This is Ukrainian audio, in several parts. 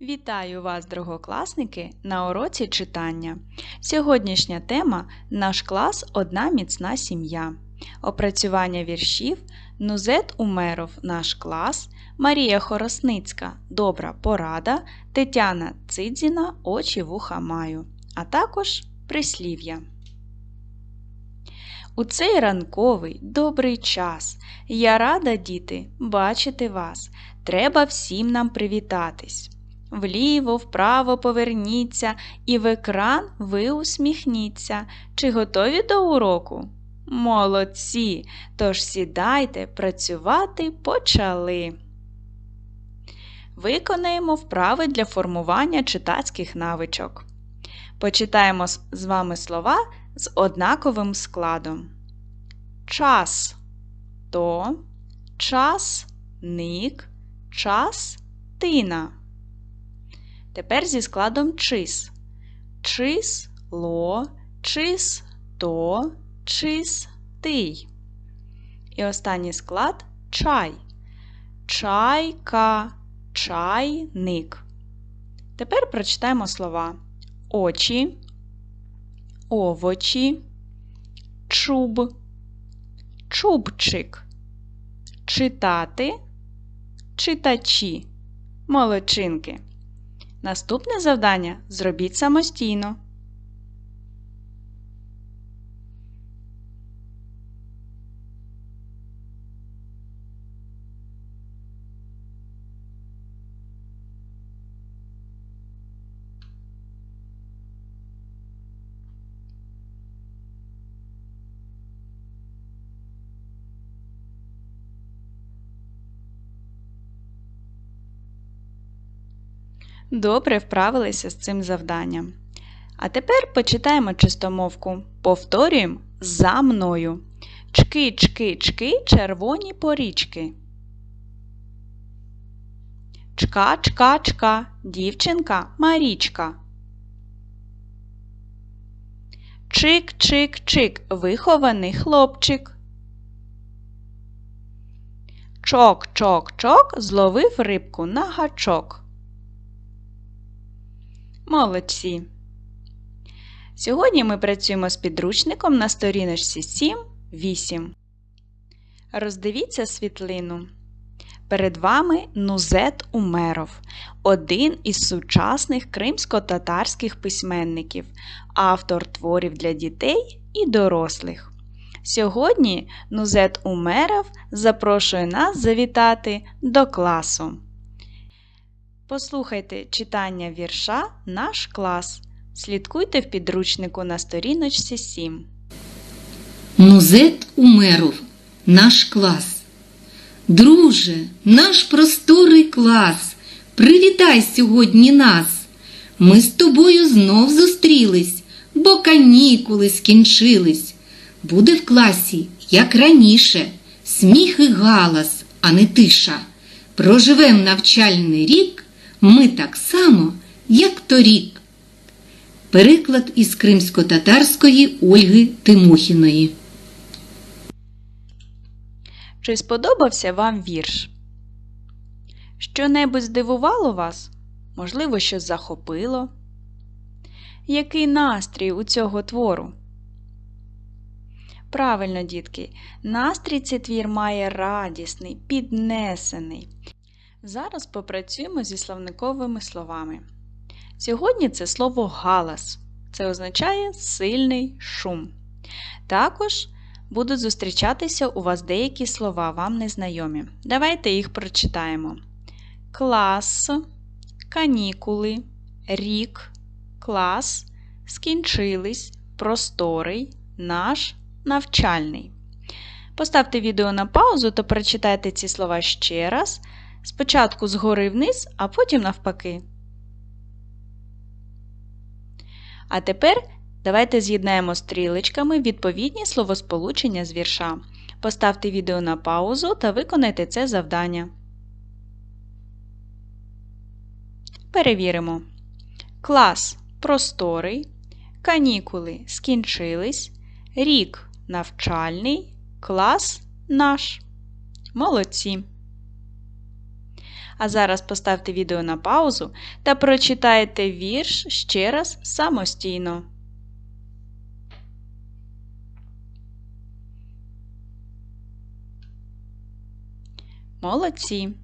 Вітаю вас, другокласники, на уроці читання. Сьогоднішня тема Наш клас одна міцна сім'я. Опрацювання віршів Нузет Умеров Наш клас, Марія Хоросницька Добра порада, Тетяна Цидзіна Очі вуха маю, а також прислів'я. У цей ранковий добрий час я рада, діти, бачити вас. Треба всім нам привітатись. Вліво, вправо поверніться і в екран ви усміхніться. Чи готові до уроку? Молодці! Тож сідайте, працювати почали. Виконаємо вправи для формування читацьких навичок. Почитаємо з вами слова з однаковим складом. Час то, час ник, час тина. Тепер зі складом чис. Чис ло, чис то, чис тий. І останній склад чай. Чайка, чайник. Тепер прочитаємо слова очі, овочі, чуб, чубчик, читати, читачі, молодчинки. Наступне завдання зробіть самостійно. Добре вправилися з цим завданням. А тепер почитаємо чистомовку. Повторюємо за мною. Чки, чки, чки, червоні порічки. Чка, чка, чка, дівчинка Марічка. Чик, чик, чик, вихований хлопчик. Чок, чок, чок, зловив рибку на гачок. Молодці! Сьогодні ми працюємо з підручником на сторіночці 7-8. Роздивіться світлину. Перед вами Нузет Умеров, один із сучасних кримсько-татарських письменників, автор творів для дітей і дорослих. Сьогодні Нузет Умеров запрошує нас завітати до класу. Послухайте читання вірша Наш клас. Слідкуйте в підручнику на сторіночці 7. Нузет Умеров, наш клас. Друже, наш просторий клас, привітай сьогодні нас. Ми з тобою знов зустрілись, бо канікули скінчились. Буде в класі, як раніше, сміх і галас, а не тиша. Проживем навчальний рік ми так само, як торік. Переклад із кримсько-татарської Ольги Тимохіної. Чи сподобався вам вірш? Що-небудь здивувало вас? Можливо, щось захопило? Який настрій у цього твору? Правильно, дітки, настрій цей твір має радісний, піднесений. Зараз попрацюємо зі словниковими словами. Сьогодні це слово галас. Це означає сильний шум. Також будуть зустрічатися у вас деякі слова, вам незнайомі. Давайте їх прочитаємо: клас, канікули, рік, клас, скінчились, просторий, наш, навчальний. Поставте відео на паузу та прочитайте ці слова ще раз. Спочатку згори вниз, а потім навпаки. А тепер давайте з'єднаємо стрілечками відповідні словосполучення з вірша. Поставте відео на паузу та виконайте це завдання. Перевіримо. Клас просторий. Канікули скінчились. Рік навчальний. Клас наш. Молодці. А зараз поставте відео на паузу та прочитайте вірш ще раз самостійно. Молодці!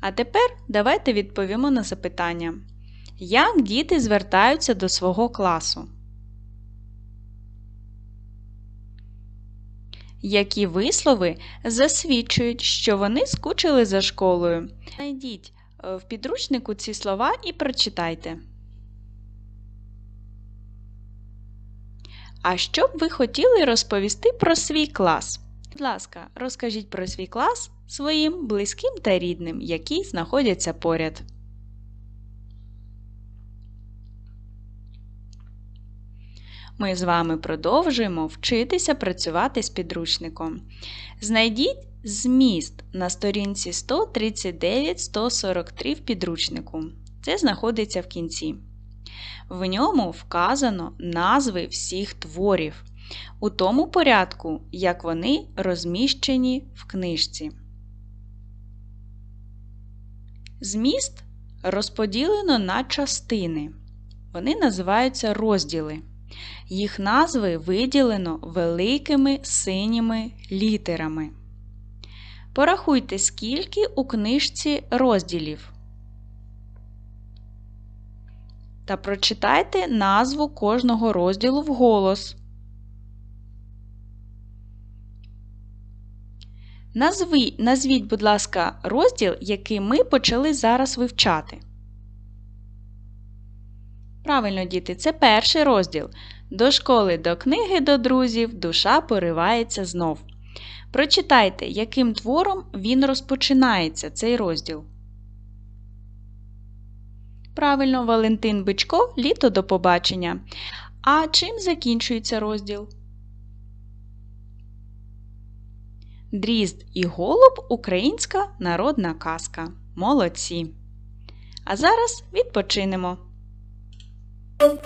А тепер давайте відповімо на запитання. Як діти звертаються до свого класу? Які вислови засвідчують, що вони скучили за школою? Найдіть е, в підручнику ці слова і прочитайте. А що б ви хотіли розповісти про свій клас? Будь ласка, розкажіть про свій клас своїм близьким та рідним, які знаходяться поряд. Ми з вами продовжуємо вчитися працювати з підручником. Знайдіть зміст на сторінці 139-143 в підручнику. Це знаходиться в кінці. В ньому вказано назви всіх творів у тому порядку, як вони розміщені в книжці. Зміст розподілено на частини. Вони називаються розділи. Їх назви виділено великими синіми літерами. Порахуйте, скільки у книжці розділів. Та прочитайте назву кожного розділу вголос. Назви, назвіть, будь ласка, розділ, який ми почали зараз вивчати. Правильно, діти, це перший розділ. До школи, до книги, до друзів душа поривається знов. Прочитайте, яким твором він розпочинається, цей розділ. Правильно, Валентин Бичко Літо до побачення. А чим закінчується розділ? Дрізд і голуб українська народна казка. Молодці. А зараз відпочинемо. Ну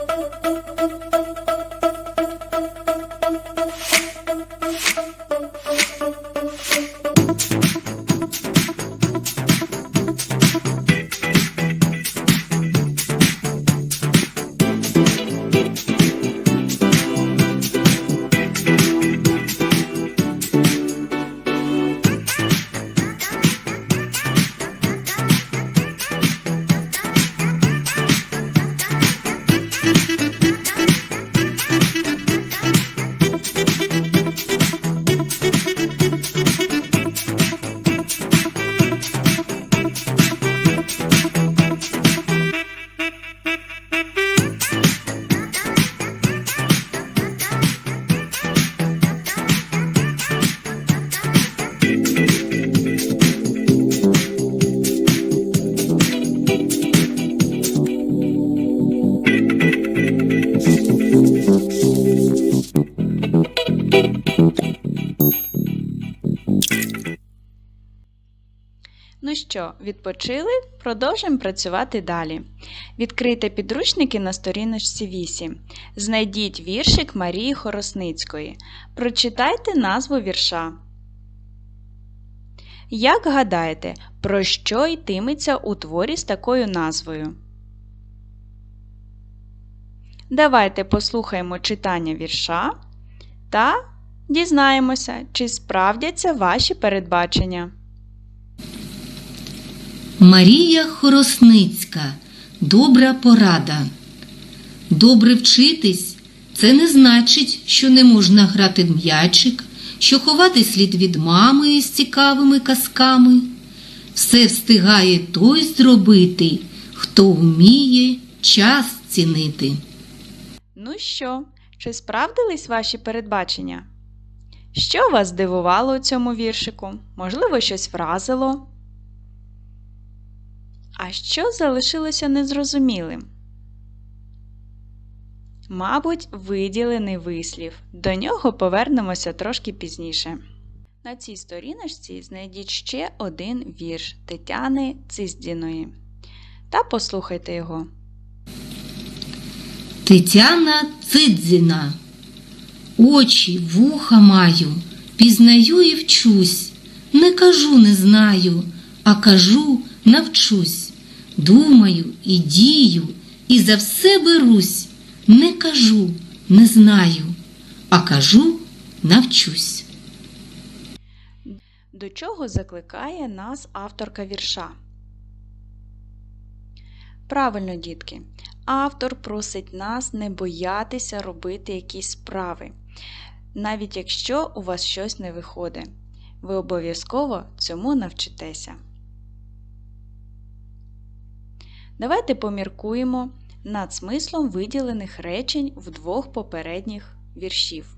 що, відпочили? Продовжуємо працювати далі. Відкрийте підручники на сторіночці 8. Знайдіть віршик Марії Хоросницької. Прочитайте назву вірша. Як гадаєте, про що йтиметься у творі з такою назвою? Давайте послухаємо читання вірша та дізнаємося, чи справдяться ваші передбачення. Марія Хоросницька. Добра порада. Добре вчитись це не значить, що не можна грати м'ячик, що ховати слід від мами з цікавими казками. Все встигає той зробити, хто вміє час цінити. Ну що, чи справдились ваші передбачення? Що вас здивувало у цьому віршику? Можливо, щось вразило? А що залишилося незрозумілим? Мабуть, виділений вислів. До нього повернемося трошки пізніше. На цій сторіночці знайдіть ще один вірш Тетяни Циздіної. Та послухайте його. Тетяна Цидзіна. Очі, вуха маю, пізнаю і вчусь. Не кажу, не знаю, а кажу, навчусь, думаю і дію, і за все берусь. Не кажу, не знаю, а кажу, навчусь. До чого закликає нас авторка вірша? Правильно, дітки, автор просить нас не боятися робити якісь справи, навіть якщо у вас щось не виходить. Ви обов'язково цьому навчитеся. Давайте поміркуємо над смислом виділених речень в двох попередніх віршів.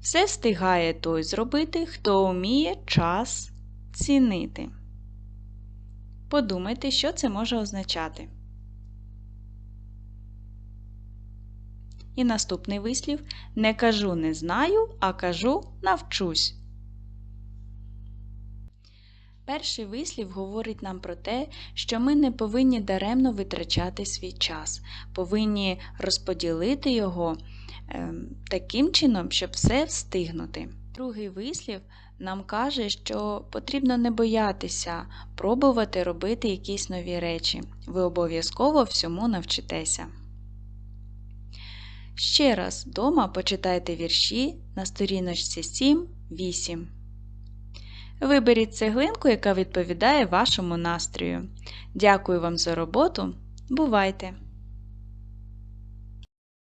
Все встигає той зробити, хто вміє час цінити. Подумайте, що це може означати. І наступний вислів не кажу не знаю, а кажу навчусь. Перший вислів говорить нам про те, що ми не повинні даремно витрачати свій час, повинні розподілити його ем, таким чином, щоб все встигнути. Другий вислів нам каже, що потрібно не боятися пробувати робити якісь нові речі. Ви обов'язково всьому навчитеся. Ще раз вдома почитайте вірші на сторіночці 7-8. Виберіть цеглинку, яка відповідає вашому настрою. Дякую вам за роботу. Бувайте!